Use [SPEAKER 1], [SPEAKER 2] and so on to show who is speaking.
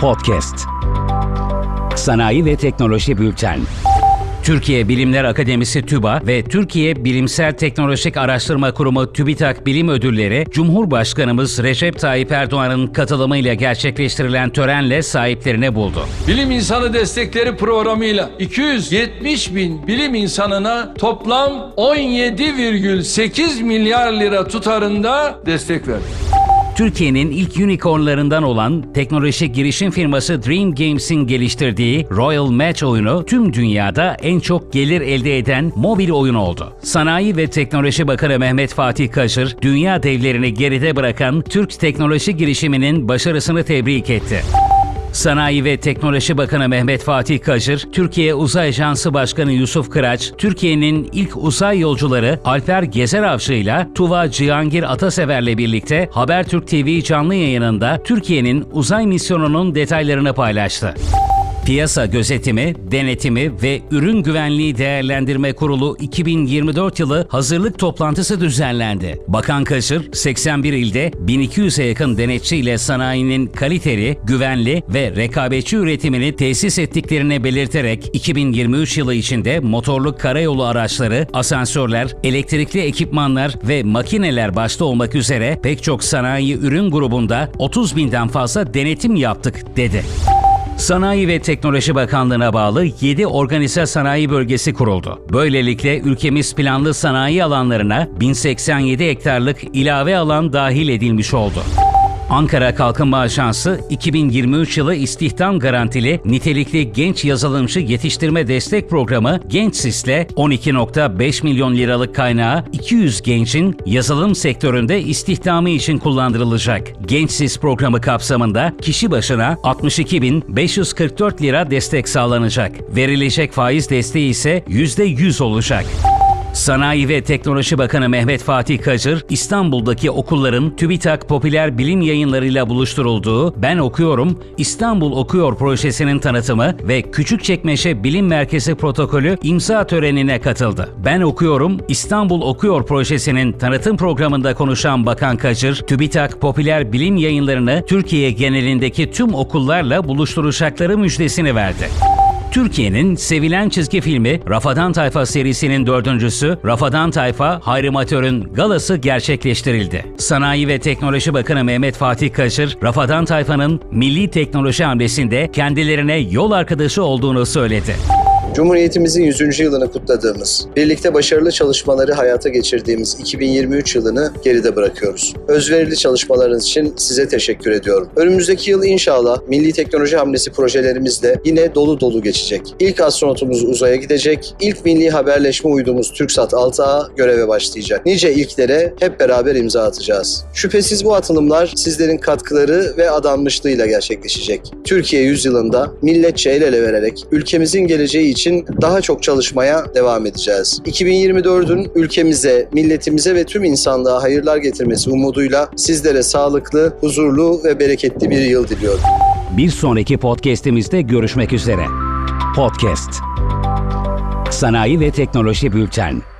[SPEAKER 1] Podcast. Sanayi ve Teknoloji Bülten. Türkiye Bilimler Akademisi TÜBA ve Türkiye Bilimsel Teknolojik Araştırma Kurumu TÜBİTAK Bilim Ödülleri, Cumhurbaşkanımız Recep Tayyip Erdoğan'ın katılımıyla gerçekleştirilen törenle sahiplerini buldu.
[SPEAKER 2] Bilim İnsanı Destekleri Programı'yla 270 bin bilim insanına toplam 17,8 milyar lira tutarında destek verdi.
[SPEAKER 1] Türkiye'nin ilk unicornlarından olan teknolojik girişim firması Dream Games'in geliştirdiği Royal Match oyunu tüm dünyada en çok gelir elde eden mobil oyun oldu. Sanayi ve Teknoloji Bakanı Mehmet Fatih Kaşır, dünya devlerini geride bırakan Türk teknoloji girişiminin başarısını tebrik etti. Sanayi ve Teknoloji Bakanı Mehmet Fatih Kaşır, Türkiye Uzay Ajansı Başkanı Yusuf Kıraç, Türkiye'nin ilk uzay yolcuları Alper Gezer Avcı ile Tuva Cihangir Atasever'le birlikte Habertürk TV canlı yayınında Türkiye'nin uzay misyonunun detaylarını paylaştı. Piyasa Gözetimi, Denetimi ve Ürün Güvenliği Değerlendirme Kurulu 2024 yılı hazırlık toplantısı düzenlendi. Bakan Kaşır, 81 ilde 1200'e yakın denetçi ile sanayinin kaliteli, güvenli ve rekabetçi üretimini tesis ettiklerini belirterek 2023 yılı içinde motorlu karayolu araçları, asansörler, elektrikli ekipmanlar ve makineler başta olmak üzere pek çok sanayi ürün grubunda 30 binden fazla denetim yaptık dedi. Sanayi ve Teknoloji Bakanlığı'na bağlı 7 organize sanayi bölgesi kuruldu. Böylelikle ülkemiz planlı sanayi alanlarına 1087 hektarlık ilave alan dahil edilmiş oldu. Ankara Kalkınma Ajansı 2023 yılı istihdam garantili nitelikli genç yazılımcı yetiştirme destek programı Gençsis'le 12.5 milyon liralık kaynağı 200 gencin yazılım sektöründe istihdamı için kullandırılacak. Gençsis programı kapsamında kişi başına 62.544 lira destek sağlanacak. Verilecek faiz desteği ise %100 olacak. Sanayi ve Teknoloji Bakanı Mehmet Fatih Kacır, İstanbul'daki okulların TÜBİTAK Popüler Bilim Yayınları'yla buluşturulduğu Ben Okuyorum, İstanbul Okuyor projesinin tanıtımı ve Küçükçekmece Bilim Merkezi protokolü imza törenine katıldı. Ben Okuyorum, İstanbul Okuyor projesinin tanıtım programında konuşan Bakan Kacır, TÜBİTAK Popüler Bilim Yayınları'nı Türkiye genelindeki tüm okullarla buluşturacakları müjdesini verdi. Türkiye'nin sevilen çizgi filmi Rafadan Tayfa serisinin dördüncüsü Rafadan Tayfa Hayrimatör'ün galası gerçekleştirildi. Sanayi ve Teknoloji Bakanı Mehmet Fatih Kaşır, Rafadan Tayfa'nın milli teknoloji hamlesinde kendilerine yol arkadaşı olduğunu söyledi.
[SPEAKER 3] Cumhuriyetimizin 100. yılını kutladığımız, birlikte başarılı çalışmaları hayata geçirdiğimiz 2023 yılını geride bırakıyoruz. Özverili çalışmalarınız için size teşekkür ediyorum. Önümüzdeki yıl inşallah milli teknoloji hamlesi projelerimizle yine dolu dolu geçecek. İlk astronotumuz uzaya gidecek, ilk milli haberleşme uydumuz TürkSat 6A göreve başlayacak. Nice ilklere hep beraber imza atacağız. Şüphesiz bu atılımlar sizlerin katkıları ve adanmışlığıyla gerçekleşecek. Türkiye yüzyılında milletçe el ele vererek ülkemizin geleceği için daha çok çalışmaya devam edeceğiz. 2024'ün ülkemize, milletimize ve tüm insanlığa hayırlar getirmesi umuduyla sizlere sağlıklı, huzurlu ve bereketli bir yıl diliyorum.
[SPEAKER 1] Bir sonraki podcast'imizde görüşmek üzere. Podcast. Sanayi ve Teknoloji Bülten.